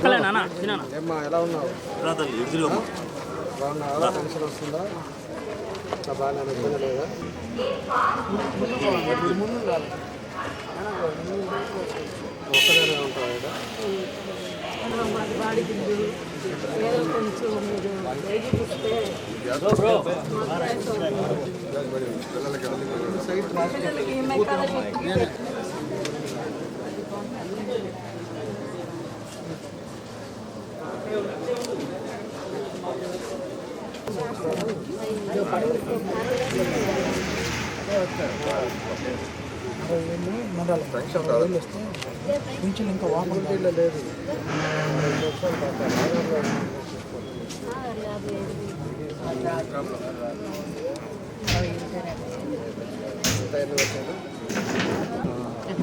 ఎలా ఉన్నావు బాగున్నావా పెన్షన్ వస్తుందా బాగా ఇబ్బంది లేదా ఒక్కదానే ఉంటావు ఇక్కడ ఏదో కొంచెం ఇంకా వాకంటీలో లేదు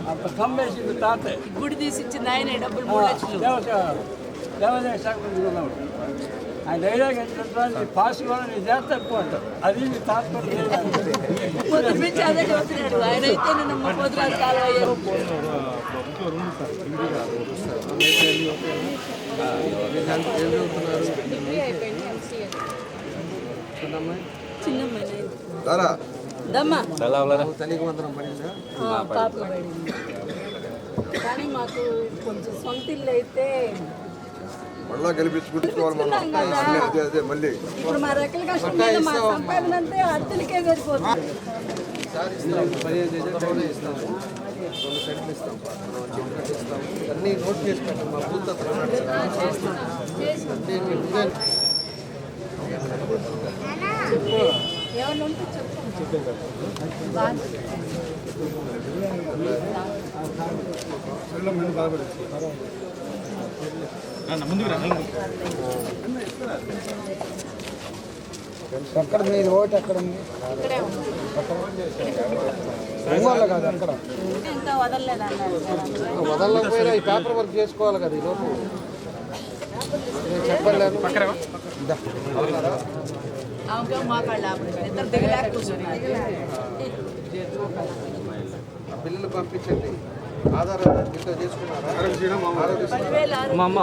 అంత కమ్మేసింది తాత గుడి తీసి ఇచ్చింది ఆయన డబ్బులు మూడు లక్షలు. దేవాదాయ శాఖ ఆయన డైలాగ్ ఏంటంటే పాస్ కూడా నేను చేస్తా ఎక్కువ అంటారు. అది నీ తాత్పర్యం కానీ మాకు కొంచెం సొంత ఇల్లు అయితే మళ్ళా గెలిపించుకుంటుకోవాలి మనం. అదే అదే మళ్ళీ ఇప్పుడు మా రెక్కల కష్టం మా సంపాదన అంతే అద్దెలకే సరిపోతుంది అన్నీ నోట్ చేసి పెట్టండి మా బూత్ చెప్పండి బాగా ఎక్కడ మీది ఓటు ఎక్కడ ఉంది. ఒంగోలు కాదు సార్ వదలకపోయినా ఈ పేపర్ వర్క్ చేసుకోవాలి కదా ఈ లోపు. నేను చెప్పలేను. ఇదా. ఆమెకేమో మాకాళ్ళు ఆపరేషన్ ఇద్దరు దిగలేక కూర్చున్నారు ఆ బిల్లులు పంపించండి. ఆధార్ ఆరు మా అమ్మ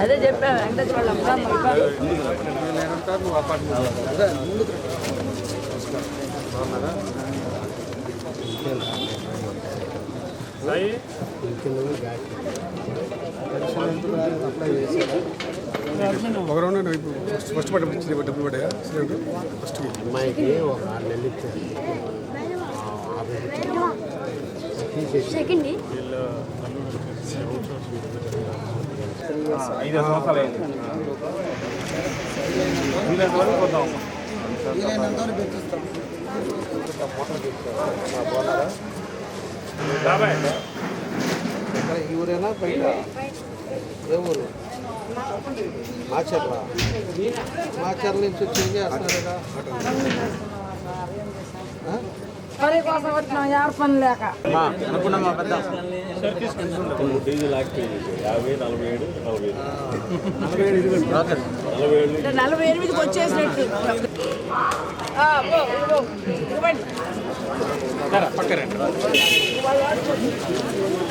అదే చెప్పా వెంకటేశ్వర అమ్మ అపార్ట్మెంట్ అదే ముందుకు రా. బాగున్నారా పెన్షన్ ఎంత రాలేదు? అప్లై చేశారా ఒక రౌండ్ ఫస్ట్ పడ్డ డబ్బులు పడ్డాయా సిలిండర్ ఫస్ట్ అమ్మాయికి ఒక ఆరు నెలలు ఇచ్చారు సెకండ్ ఐదు సంవత్సరాలు అయింది వీలైనంత వరకు వీలైనంత వరకు బాగున్నారా బయట? ఏ ఊరు? మాచర్ల. మాచర్ల నుంచి వచ్చి ఏం లేక డీజిల్ యాభై నలభై ఏడు నలభై ఏడు నలభై ఏడు అంటే నలభై ఎనిమిదికి వచ్చేసినట్టు. ఆ,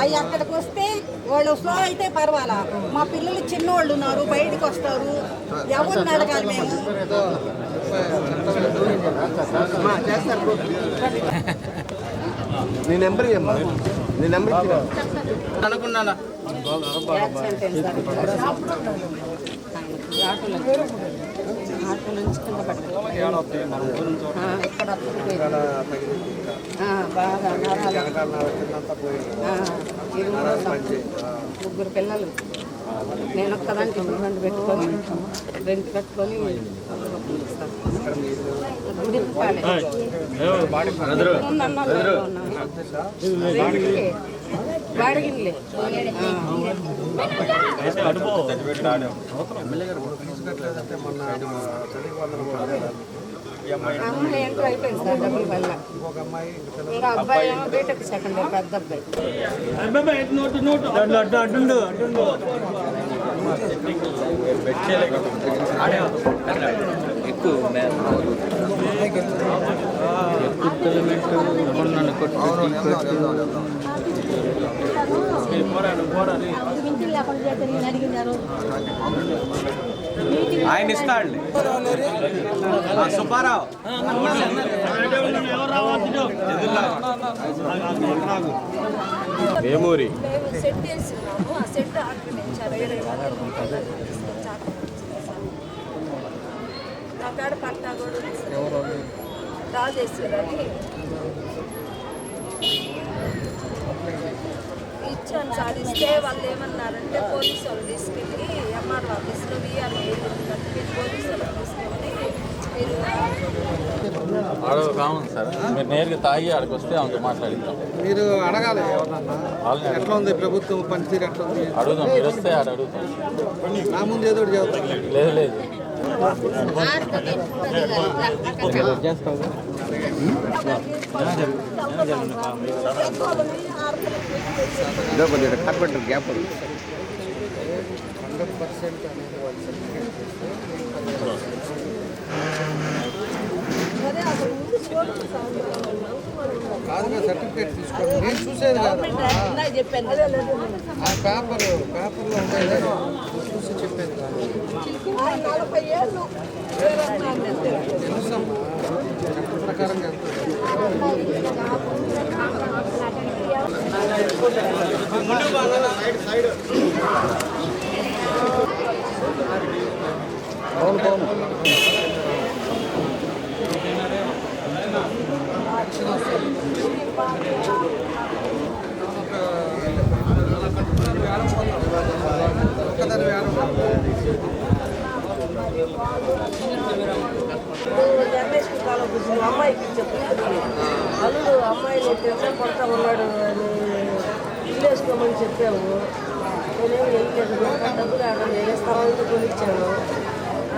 అవి అక్కడికి వస్తే వాళ్ళు స్లో అయితే పర్వాలా. మా పిల్లలు చిన్నోళ్ళు ఉన్నారు బయటికి వస్తారు. ఎవరిని అడగాలి మేము? నీ నెంబర్ ఇవ్వమ్మా నీ నెంబర్ అనుకున్నానా? ఆటో నుంచి కింద. బాగా ముగ్గురు పిల్లలు. నేను ఒక్కదానికి రెండు పెట్టుకొని రెండు కట్టుకొని పడలేదు. అమ్మాయి ఎంటర్ అయిపోయింది సార్ డబ్బుల వల్ల. ఇంకా అబ్బాయి ఏమో బీటెక్ సెకండ్ ఇయర్ పెద్ద అబ్బాయి. ఆయన ఇస్తాడు సుబ్బారావు వేమూరి సెట్ చేస్తున్నాము ఆ సెట్ ఆక్రమించారు ఇరవై మంది నా కాడ పట్టా కూడా ఉంది సార్. రాజేశ్వర్ అని ఇచ్చాను సార్. ఇస్తే వాళ్ళు ఏమన్నారంటే పోలీసు వాళ్ళు తీసుకెళ్ళి ఎంఆర్ ఆఫీస్లో విఆర్ మీరు పోలీసు వాళ్ళు తీసుకెళ్ళి మీరు సార్. నేరుగా తాగి ఆడికి వస్తే ఆమెతో మాట్లాడిద్దాం. మీరు అడగాలి ఎట్లా ఉంది ప్రభుత్వం? పనితీరు ఎట్లా ఉంది? అడుగుదాం. మీరు వస్తే ఆడ అడుగుతాం. నా ముందు ఏదో ఒకటి చెబుతాను. లేదు. లేదు కొద్దిగా కార్పెంటర్ గ్యాప్ ఉంది హండ్రెడ్ పర్సెంట్ అనేది వాళ్ళు సర్టిఫికేట్ అదే అసలు ముందు చూడండి సార్ కాదుగా సర్టిఫికేట్ తీసుకోండి. నేను చూసేది కాదు. చెప్పాను ఆ పేపర్ పేపర్లో ఉండేది చూసి చెప్పేది కాదు. ఆయన నలభై ఏళ్ళు తెలుసమ్మా చట్ట అమ్మాయిని టెన్షన్ ఉన్నాడు అని ఇల్లు వేసుకోమని చెప్పాము నేనేమి వెళ్ళలేదు నాకు డబ్బులు ఆడడం వేరే స్థలానికి కొనిచ్చాను.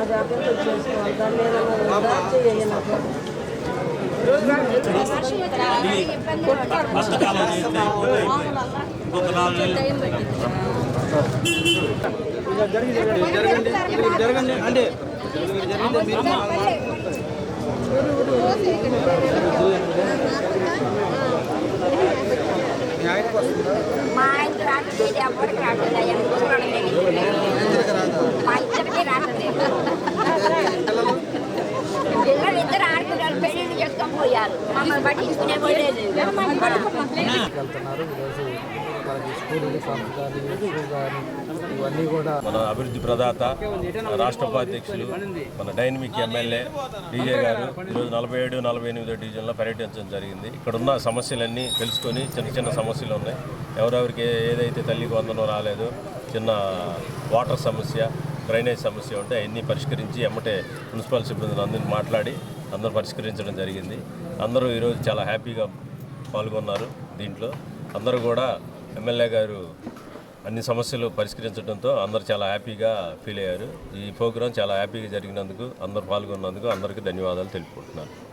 అది అర్థంతో చేసుకోవాలి. దాన్ని ఏదైనా దారి చేయాలి నాకు. మీ ఆయనకు వస్తుందా మా ఆయనకి రావట్లేదు ఎవరికి రావట్లేదు ఆయన కూర్చోవడం మా ఇద్దరికి రావట్లేదు. పిల్లలు ఇద్దరు ఆడపిల్లలు పెళ్ళి చేసుకొని పోయారు. మమ్మల్ని పట్టించుకునే పోలేదు స్కూల్ యూనిఫామ్స్ కానీ కానీ ఇవన్నీ కూడా మన అభివృద్ధి ప్రదాత రాష్ట్ర ఉపాధ్యక్షులు మన డైనమిక్ ఎమ్మెల్యే డీజే గారు ఈరోజు నలభై ఏడు నలభై ఎనిమిదో డివిజన్లో పర్యటించడం జరిగింది. ఇక్కడ ఉన్న సమస్యలన్నీ తెలుసుకొని చిన్న చిన్న సమస్యలు ఉన్నాయి. ఎవరెవరికి ఏదైతే తల్లికి వందనం రాలేదు చిన్న వాటర్ సమస్య డ్రైనేజ్ సమస్య ఉంటే అవన్నీ పరిష్కరించి ఎమ్మటే మున్సిపల్ సిబ్బందిని అందరిని మాట్లాడి అందరూ పరిష్కరించడం జరిగింది. అందరూ ఈరోజు చాలా హ్యాపీగా పాల్గొన్నారు దీంట్లో. అందరూ కూడా ఎమ్మెల్యే గారు అన్ని సమస్యలు పరిష్కరించడంతో అందరూ చాలా హ్యాపీగా ఫీల్ అయ్యారు. ఈ ప్రోగ్రాం చాలా హ్యాపీగా జరిగినందుకు అందరు పాల్గొన్నందుకు అందరికీ ధన్యవాదాలు తెలుపుకుంటున్నాను.